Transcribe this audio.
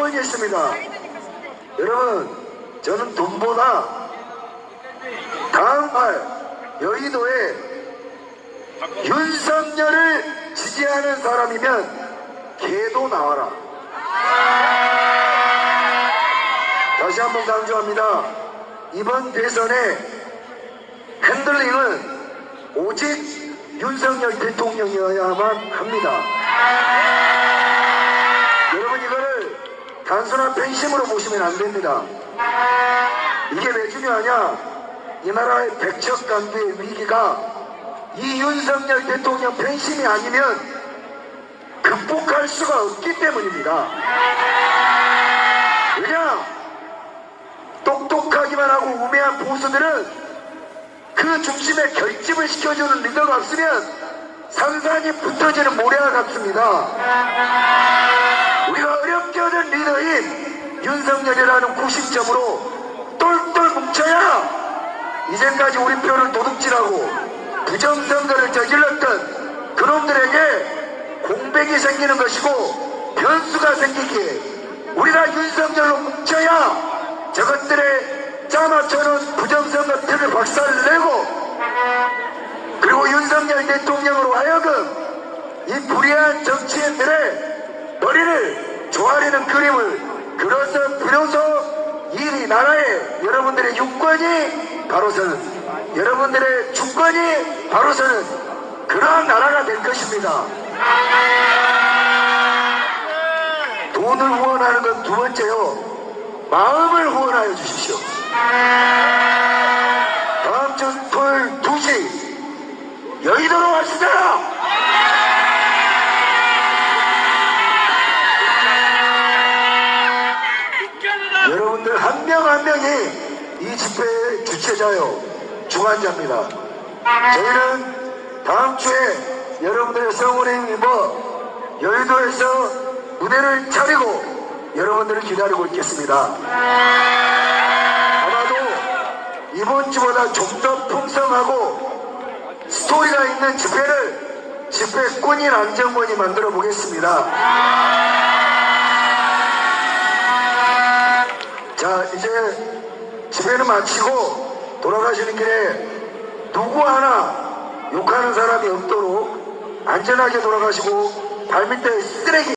번 했습니다. 여러분, 저는 돈보다 다음 달 여의도에 윤석열을 지지하는 사람이면 개도 나와라. 다시 한번 강조합니다. 이번 대선의 핸들링은 오직 윤석열 대통령이어야만 합니다. 단순한 팬심으로 보시면 안 됩니다. 이게 왜 중요하냐? 이 나라의 백척관계의 위기가 이 윤석열 대통령 팬심이 아니면 극복할 수가 없기 때문입니다. 왜냐? 똑똑하기만 하고 우매한 보수들은 그 중심에 결집을 시켜주는 리더가 없으면 산산이 붙어지는 모래와 같습니다. 윤석열이라는 구심점으로 똘똘 뭉쳐야 이제까지 우리 표를 도둑질하고 부정선거를 저질렀던 그놈들에게 공백이 생기는 것이고 변수가 생기기에 우리가 윤석열로 뭉쳐야 저것들의 짜맞춰놓은 부정선거 틀을 박살을 내고 그리고 윤석열 대통령으로 하여금 이 불의한 정치인들의 머리를 조아리는 그림을 그래서 비로소 이 나라의 여러분들의 유권이 바로 서는 여러분들의 주권이 바로 서는 그러한 나라가 될 것입니다. 돈을 후원하는 건 두 번째요. 마음을 후원하여 주십시오. 여러분들 한명한 명이 이 집회의 주체자요 중환자입니다. 저희는 다음 주에 여러분들의 성원에 힘입어 여의도에서 무대를 차리고 여러분들을 기다리고 있겠습니다. 아마도 이번 주보다 좀 더 풍성하고 스토리가 있는 집회를 집회꾼인 안정권이 만들어 보겠습니다. 자, 이제 집회는 마치고 돌아가시는 길에 누구 하나 욕하는 사람이 없도록 안전하게 돌아가시고 발밑에 쓰레기